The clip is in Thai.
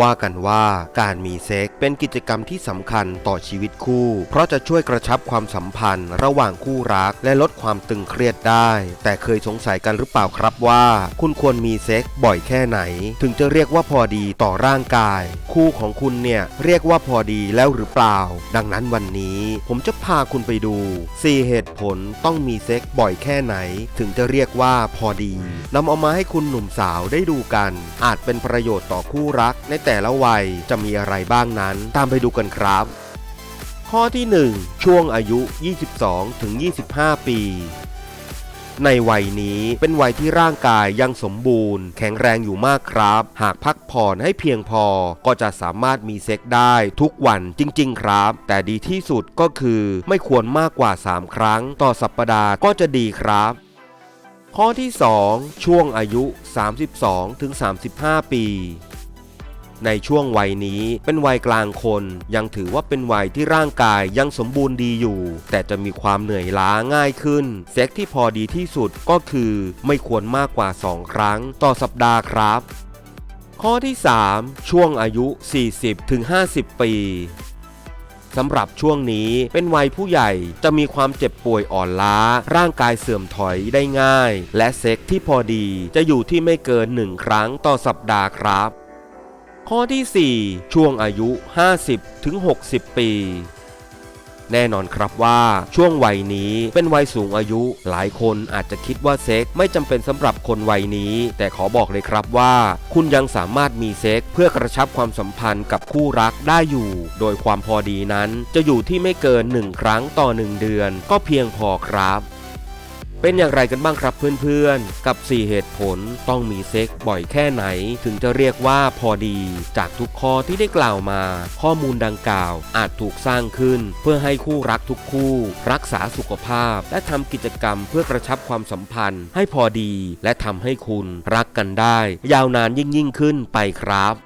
ว่ากันว่าการมีเซ็กเป็นกิจกรรมที่สำคัญต่อชีวิตคู่ เพราะจะช่วยกระชับความสัมพันธ์ ระหว่างคู่รักและลดความตึงเครียดได้ แต่เคยสงสัยกันหรือเปล่าครับว่า คุณควรมีเซ็กบ่อยแค่ไหน ถึงจะเรียกว่าพอดีต่อร่างกาย คู่ของคุณเนี่ยเรียกว่าพอดีแล้วหรือเปล่า ดังนั้นวันนี้ผมจะพาคุณไปดู 4 เหตุผลต้องมีเซ็กบ่อยแค่ไหน ถึงจะเรียกว่าพอดีนำเอามาให้คุณหนุ่มสาวได้ดูกัน อาจเป็นประโยชน์ต่อคู่รักในแต่ละวัยจะมีอะไรบ้างนั้น ตามไปดูกันครับ ข้อที่ 1 ช่วงอายุ 22ถึง25 ปี ในวัยนี้เป็นวัยที่ร่างกายยังสมบูรณ์ แข็งแรงอยู่มากครับ หากพักผ่อนให้เพียงพอก็จะสามารถมีเซ็กได้ทุกวันจริง ๆ ครับ แต่ดีที่สุดก็คือไม่ควรมากกว่า 3 ครั้ง ต่อสัปปดาห์ก็จะดีครับข้อที่ 2 ช่วงอายุ 32ถึง35 ปี ในช่วงวัยนี้เป็นวัยกลางคน ยังถือว่าเป็นวัยที่ร่างกายยังสมบูรณ์ดีอยู่ แต่จะมีความเหนื่อยล้าง่ายขึ้น เซ็กที่พอดีที่สุดก็คือไม่ควรมากกว่า 2 ครั้งต่อสัปดาห์ครับ ข้อที่ 3 ช่วงอายุ 40ถึง50 ปีสำหรับช่วงนี้เป็นวัยผู้ใหญ่จะมีความเจ็บป่วยอ่อนล้า ร่างกายเสื่อมถอยได้ง่าย และเซ็กที่พอดีจะอยู่ที่ไม่เกิน1ครั้งต่อสัปดาห์ครับ ข้อที่ 4 ช่วงอายุ50ถึงปี แน่นอนครับว่าช่วงวัยนี้เป็นวัยสูงอายุ หลายคนอาจจะคิดว่าเซ็กไม่จำเป็นสำหรับคนวัยนี้ แต่ขอบอกเลยครับว่า คุณยังสามารถมีเซ็กเพื่อกระชับความสัมพันธ์กับคู่รักได้อยู่ โดยความพอดีนั้นจะอยู่ที่ไม่เกิน 1 ครั้งต่อ 1 เดือน ก็เพียงพอครับ เป็นอย่างไรกันบ้างครับเพื่อนๆ กับ 4 เหตุผลต้องมีเซ็กบ่อยแค่ไหน ถึงจะเรียกว่าพอดี จากทุกข้อที่ได้กล่าวมา ข้อมูลดังกล่าว อาจถูกสร้างขึ้น เพื่อให้คู่รักทุกคู่ รักษาสุขภาพ และทำกิจกรรมเพื่อกระชับความสัมพันธ์ ให้พอดี และทำให้คุณรักกันได้ ยาวนานยิ่งยิ่งขึ้นไปครับ